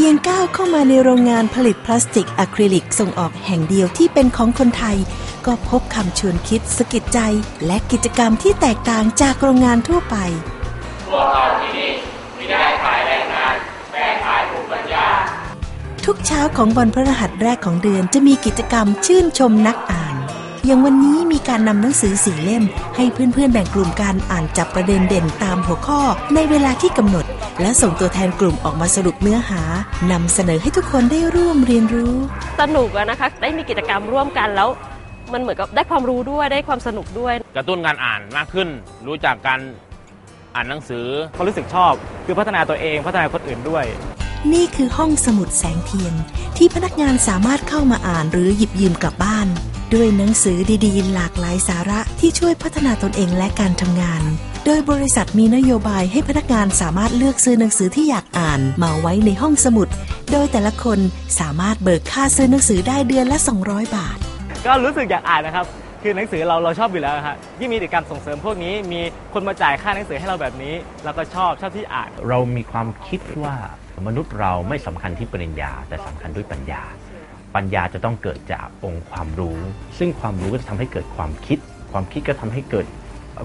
พียงก้าวเข้ามาในโรงงานผลิตพลาสติกอะคริลิกส่งออกแห่งเดียวที่เป็นของคนไทย ก็พบคำชวนคิดสะกิดใจ และกิจกรรมที่แตกต่างจากโรงงานทั่วไปทุกเช้าของวันพฤหัสแรกของเดือนจะมีกิจกรรมชื่นชมนักอ่าน อย่างวันนี้มีการนำหนังสือสี่เล่ม ให้เพื่อนๆแบ่งกลุ่มการอ่านจับประเด็นเด่นตามหัวข้อในเวลาที่กำหนด และส่งตัวแทนกลุ่มออกมาสรุปเนื้อหานำเสนอให้ทุกคนได้ร่วมเรียนรู้ สนุกอะนะคะ ได้มีกิจกรรมร่วมกันแล้ว มันเหมือนกับได้ความรู้ด้วยได้ความสนุกด้วย กระตุ้นการอ่านมากขึ้น รู้จักการอ่านหนังสือเขารู้สึกชอบ คือพัฒนาตัวเองพัฒนาคนอื่นด้วย นี่คือห้องสมุดแสงเทียน ที่พนักงานสามารถเข้ามาอ่านหรือหยิบยืมกลับบ้าน ด้วยหนังสือดีๆ หลากหลายสาระที่ช่วยพัฒนาตนเองและการทำงานโดยบริษัทมีนโยบายให้พนักงานสามารถเลือกซื้อหนังสือที่อยากอ่านมาไว้ในห้องสมุด โดยแต่ละคนสามารถเบิกค่าซื้อหนังสือได้เดือนละ 200 บาท ก็รู้สึกอยากอ่านนะครับ คือหนังสือเราเราชอบอยู่แล้วฮะยิ่งมีกิจกรรมส่งเสริมพวกนี้ มีคนมาจ่ายค่าหนังสือให้เราแบบนี้เราก็ชอบชอบที่อ่าน เรามีความคิดว่ามนุษย์เราไม่สำคัญที่ปริญญา แต่สำคัญด้วยปัญญา ปัญญาจะต้องเกิดจากองค์ความรู้ ซึ่งความรู้ก็จะทำให้เกิดความคิด ความคิดก็ทำให้เกิด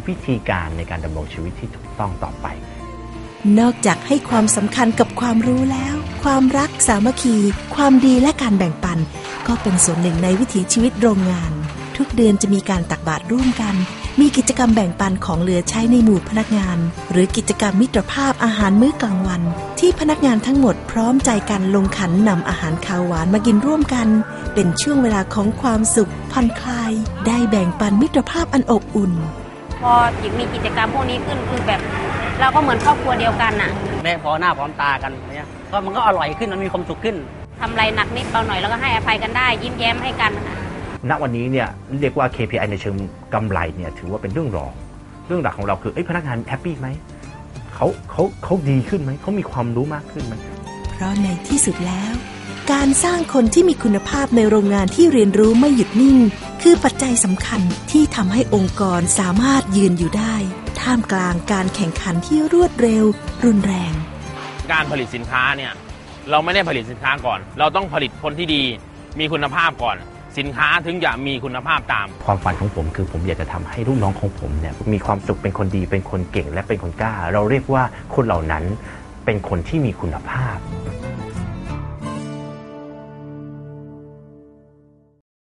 วิธีการในการดำรงชีวิตที่ถูกต้องต่อไป นอกจากให้ความสำคัญกับความรู้แล้ว ความรักสามัคคี ความดีและการแบ่งปัน ก็เป็นส่วนหนึ่งในวิถีชีวิตโรงงาน ทุกเดือนจะมีการตักบาตรร่วมกัน มีกิจกรรมแบ่งปันของเหลือใช้ในหมู่พนักงาน หรือกิจกรรมมิตรภาพอาหารมื้อกลางวัน ที่พนักงานทั้งหมดพร้อมใจกันลงขันนำอาหารคาวหวานมากินร่วมกัน เป็นช่วงเวลาของความสุขผ่อนคลาย ได้แบ่งปันมิตรภาพอันอบอุ่น พอหญิงมีกิจกรรมพวกนี้ขึ้นคือแบบ เราก็เหมือนครอบครัวเดียวกันน่ะแม่พอหน้าพร้อมตากันเนี่ยก็มันก็อร่อยขึ้นมันมีความสุขขึ้นทำอะไรหนักนิดเบาหน่อยแล้วก็ให้อภัยกันได้ ยิ้มแย้มให้กันน่ะณวันนี้เนี่ยเรียกว่า KPI ในเชิงกำไรเนี่ยถือว่าเป็นเรื่องรอง เรื่องหลักของเราคือเอ้ยพนักงานแฮปปี้ไหมเขาเขาเขาดีขึ้นไหมเขามีความรู้มากขึ้นไหมเพราะในที่สุดแล้ว การสร้างคนที่มีคุณภาพในโรงงานที่เรียนรู้ไม่หยุดนิ่ง คือปัจจัยสำคัญที่ทำให้องค์กรสามารถยืนอยู่ได้ ท่ามกลางการแข่งขันที่รวดเร็ว รุนแรง การผลิตสินค้าเนี่ยเราไม่ได้ผลิตสินค้าก่อน เราต้องผลิตคนที่ดี มีคุณภาพก่อน สินค้าถึงจะมีคุณภาพตาม ความฝันของผมคือผมอยากจะทำให้ลูกน้องของผมเนี่ยมีความสุขเป็นคนดีเป็นคนเก่งและเป็นคนกล้า เราเรียกว่าคนเหล่านั้นเป็นคนที่มีคุณภาพ